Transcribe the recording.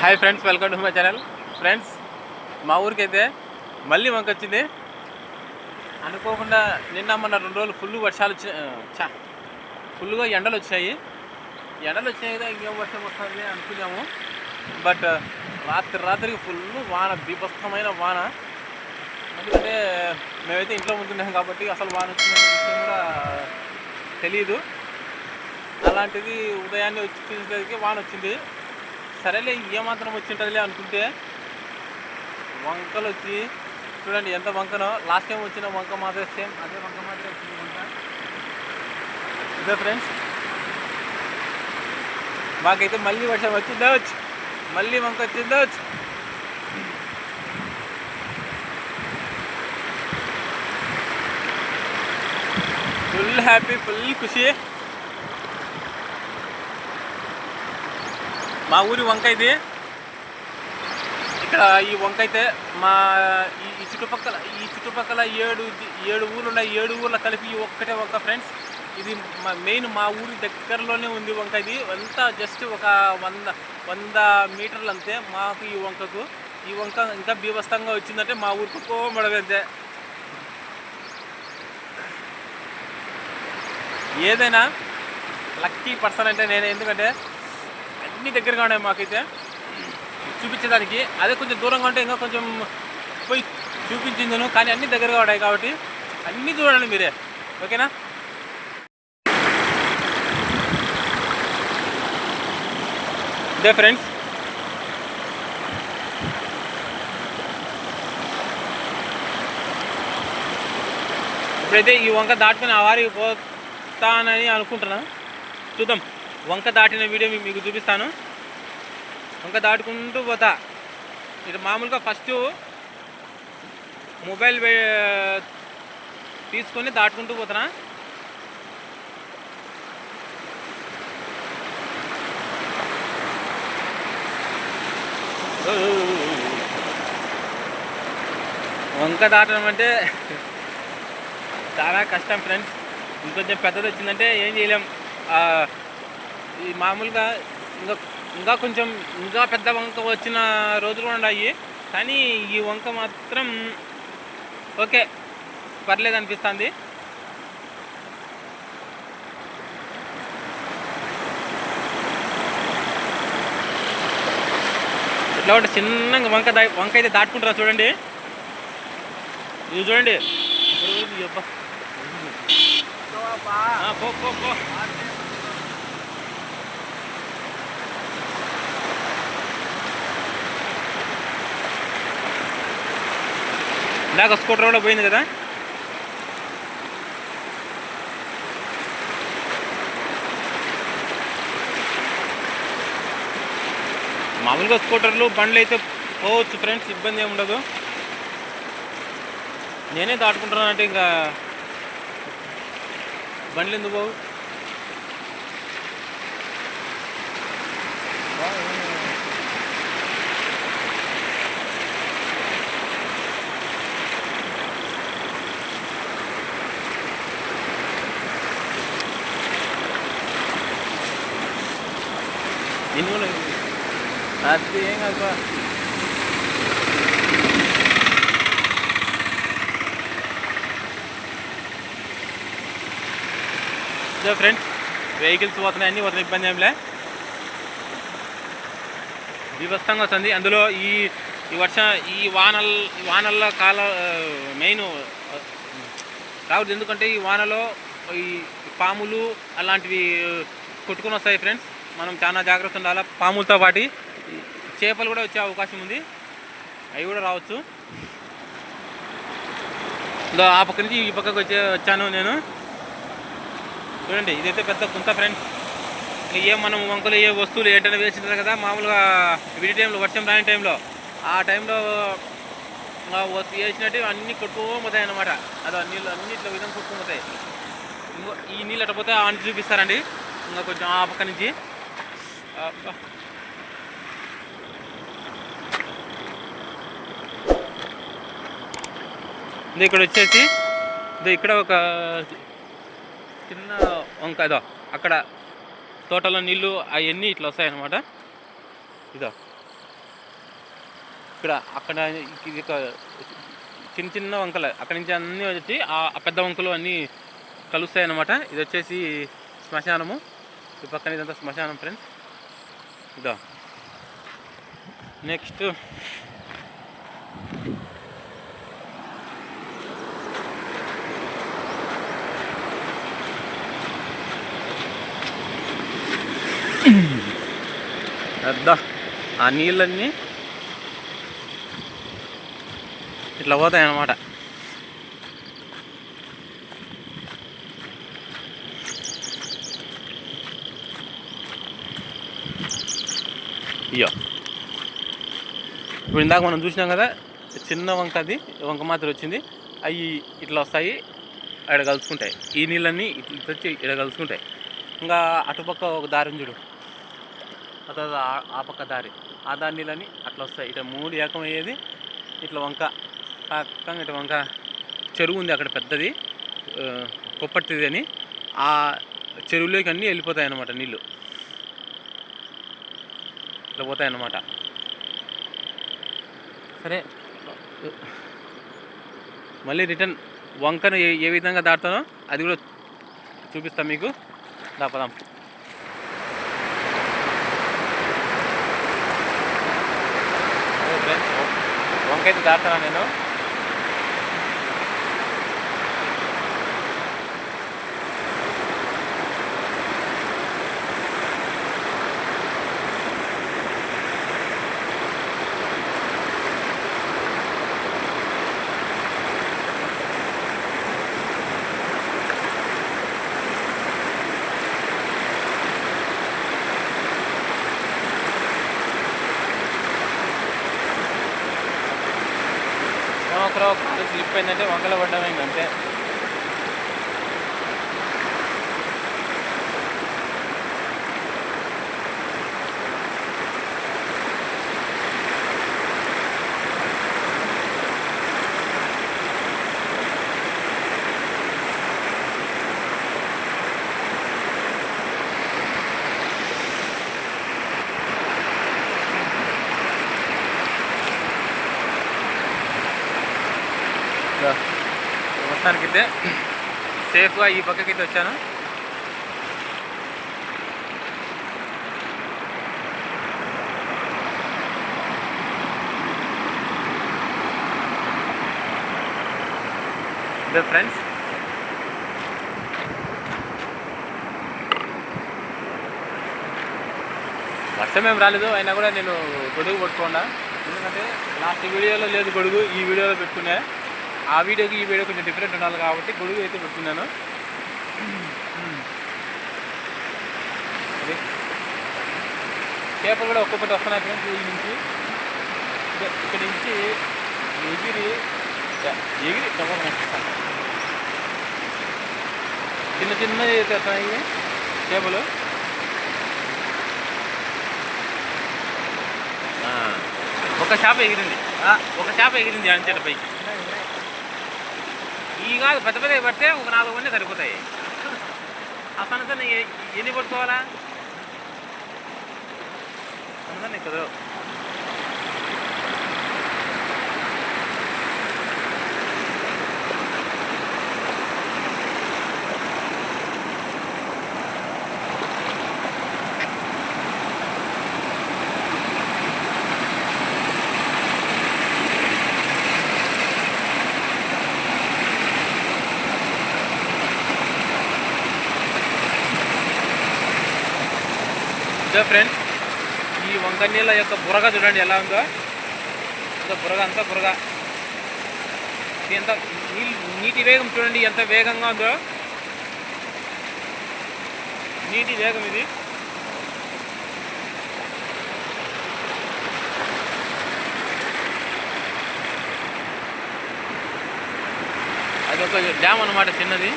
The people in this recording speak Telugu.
Hi friends welcome to my channel friends మా ఊరికైతే మళ్ళీ వంక వచ్చింది. అనుకోకుండా నిన్న మొన్న రెండు రోజులు ఫుల్ వర్షాలు వచ్చి ఫుల్గా ఎండలు వచ్చాయి. ఎండలు వచ్చాయి కదా ఇంకేం వర్షం వస్తుంది అనుకున్నాము. బట్ రాత్రి రాత్రికి ఫుల్ వాన బీభత్సమైన వాన. ఎందుకంటే మేమైతే ఇంట్లో ఉంటున్నాం కాబట్టి అసలు వాన వచ్చిన విషయం కూడా తెలియదు అలాంటిది ఉదయాన్నే వచ్చి చూసేసరికి వాన వచ్చింది. సరేలే ఏమాత్రం వచ్చింటుందిలే అనుకుంటే వంకలు వచ్చి చూడండి ఎంత వంకనో. లాస్ట్ టైం వచ్చిన వంక మాత్రం సేమ్ అదే వంక మాత్రం వచ్చింది వంక. ఇదే ఫ్రెండ్స్ మాకైతే మళ్ళీ వర్షం వచ్చిందా వచ్చి? మళ్ళీ వంక వచ్చిందా వచ్చి? ఫుల్ హ్యాపీ ఫుల్ ఖుషి. మా ఊరి వంక ఇది. ఇక్కడ ఈ వంక అయితే మా ఈ చుట్టుపక్కల ఈ చుట్టుపక్కల ఏడు ఏడు ఊళ్ళు ఉన్నాయి ఏడు ఊళ్ళ కలిపి ఒక్కటే వంక ఫ్రెండ్స్. ఇది మా మెయిన్ మా ఊరి దగ్గరలోనే ఉంది వంక ఇది. అంతా జస్ట్ ఒక వంద వంద మీటర్లు అంతే మాకు ఈ వంకకు. ఈ వంక ఇంకా బీభస్తంగా వచ్చిందంటే మా ఊరికి కోమడగంతే ఏదైనా లక్కీ పర్సన్ అంటే నేను. ఎందుకంటే అన్ని దగ్గరగా ఉన్నాయి మాకైతే. చూపించడానికి. అదే కొంచెం దూరంగా ఉంటే ఇంకా కొంచెం పోయి చూపించిందను కానీ అన్ని దగ్గరగా ఉన్నాయి కాబట్టి అన్నీ చూడండి మీరే. ఓకేనా? ఇదే ఫ్రెండ్స్. ఇప్పుడైతే ఈ వంక దాటుకుని ఆ వారికి పోతానని అనుకుంటున్నా. చూద్దాం. వంక దాటిన వీడియో మీకు చూపిస్తాను. వంక దాటుకుంటూ పోతా. ఇది మామూలుగా ఫస్ట్ మొబైల్ తీసుకొని దాటుకుంటూ పోతున్నా. వంక దాటడం అంటే చాలా కష్టం ఫ్రెండ్స్. ఇంకొంచెం పెద్దది వచ్చిందంటే ఏం చేయలేం. ఈ మామూలుగా ఇంకా ఇంకా కొంచెం ఇంకా పెద్ద వంక వచ్చిన రోజులు కూడా ఉన్నాయి. కానీ ఈ వంక మాత్రం ఓకే పర్లేదు అనిపిస్తుంది. ఇట్లా ఒకటి చిన్నగా వంక దా వంక అయితే దాటుకుంటారా చూడండి. ఇది చూడండి. పో. ఇందాక స్కూటర్ కూడా పోయింది కదా. మామూలుగా స్కూటర్లు బండ్లు అయితే పోవచ్చు ఫ్రెండ్స్ ఇబ్బంది ఏమి ఉండదు. నేనే దాటుకుంటున్నానంటే ఇంకా బండ్లు ఎందుకు బాబు ఎన్ని ఉన్నాయి అది ఏం కాదు బా. ఇదో ఫ్రెండ్స్ వెహికల్స్ పోతున్నాయి అన్నీ పోతున్నాయి ఇబ్బంది ఏంలే వివస్తంగా వస్తుంది. అందులో ఈ ఈ వర్షం ఈ వానల్ వానల్లో కాల మెయిన్ రావద్దు ఎందుకంటే ఈ వానలో ఈ పాములు అలాంటివి కొట్టుకొని వస్తాయి ఫ్రెండ్స్. మనం చాలా జాగ్రత్త ఉండాలి? పాములతో పాటి చేపలు కూడా వచ్చే అవకాశం ఉంది. అవి కూడా రావచ్చు. ఇదో ఆ పక్క నుంచి ఈ పక్కకు వచ్చే వచ్చాను నేను. చూడండి ఇదైతే పెద్ద కుంత ఫ్రెండ్స్. ఏ మనం వంకలు ఏ వస్తువులు ఏంటనే వేసింటారు కదా మామూలుగా విడి టైంలో వర్షం రాని టైంలో. ఆ టైంలో వేసినట్టు అన్నీ కొట్టుకుపోతాయి అన్నమాట. అదో నీళ్ళు అన్ని ఇట్లా విధంగా కొట్టుకుపోతాయి. ఇంకో ఈ నీళ్ళు అట్టపోతే ఆ చూపిస్తారండి. ఇంకా కొంచెం ఆ పక్క నుంచి. అబ్బా. ఇది ఇక్కడ వచ్చేసి ఇది ఇక్కడ ఒక చిన్న వంక ఇదో అక్కడ తోటలో నీళ్ళు అవన్నీ ఇట్లా వస్తాయన్నమాట. ఇదో. ఇక్కడ అక్కడ ఇది ఒక చిన్న చిన్న వంకలు అక్కడి నుంచి అన్నీ వచ్చి ఆ పెద్ద వంకలు అన్నీ కలుస్తాయి అన్నమాట ఇది వచ్చేసి శ్మశానము. ఈ పక్కన ఇదంతా శ్మశానం ఫ్రెండ్స్ ఇదో నెక్స్ట్ పెద్ద ఆ నీళ్ళన్నీ ఇట్లా పోతాయి అన్నమాట ఇయో. ఇప్పుడు ఇందాక మనం చూసినాం కదా చిన్న వంక అది వంక మాత్రం వచ్చింది. అవి ఇట్లా వస్తాయి ఇక్కడ కలుసుకుంటాయి. ఈ నీళ్ళన్నీ ఇట్లా వచ్చి ఇక్కడ కలుసుకుంటాయి. ఇంకా అటుపక్క ఒక దారి చూడు. ఆ తర్వాత ఆ- పక్క దారి. ఆ దారి నీళ్ళని అట్లా వస్తాయి. ఇట్లా మూడు ఏకమయ్యేది. ఇట్లా వంక పక్కన ఇట్లా వంక చెరువు ఉంది అక్కడ పెద్దది ఆ, కొప్పట్టిది అని. ఆ చెరువులోకి అన్నీ వెళ్ళిపోతాయి అన్నమాట నీళ్ళు. ఇట్లా పోతాయి అన్నమాట. సరే. మళ్ళీ రిటర్న్ వంకను ఏ ఏ విధంగా దాటుతానో అది కూడా చూపిస్తాను మీకు. దాపదాం వంక అయితే దాటుతానా నేను? ఒకరో కాలు స్లిప్ అయిందంటే వంకలో పడ్డామే అంతే ఇదో అయితే సేఫ్గా ఈ పక్కకైతే వచ్చాను. ఇదే ఫ్రెండ్స్. వర్షం ఏం రాలేదు అయినా కూడా నేను గొడుగు పట్టుకోండా ఎందుకంటే లాస్ట్ వీడియోలో లేదు గొడుగు ఈ వీడియోలో పెట్టుకునే ఆ వీడియోకి ఈ వీడియో కొంచెం డిఫరెంట్ ఉండాలి కాబట్టి గొడుగు అయితే పెట్టుకున్నాను అది. చేపలు కూడా ఒక్కొక్కటి వస్తున్నాయి ఫ్రెండ్స్ ఈ నుంచి. ఇక్కడి నుంచి ఎగిరి ఎగిరి చిన్న చిన్న అయితే వస్తున్నాయి చేపలు. ఒక చేప ఎగిరింది. ఒక చేప ఎగిరింది అంచెల పైకి. ఈ కాదు పెద్ద పెద్ద పడితే ఒక నాలుగు మంది సరిపోతాయి. అసలు నీ ఎన్ని పట్టుకోవాలా? అందుకని నీకు కుదరవు ఇదో ఫ్రెండ్స్ ఈ వంక నీళ్ళ యొక్క బురగ చూడండి ఎలా ఉందో. ఇదో బురగ అంత బురగ. ఎంత నీటి వేగం చూడండి ఎంత వేగంగా ఉందో. నీటి వేగం ఇది. అది ఒక డ్యామ్ అన్నమాట చిన్నది.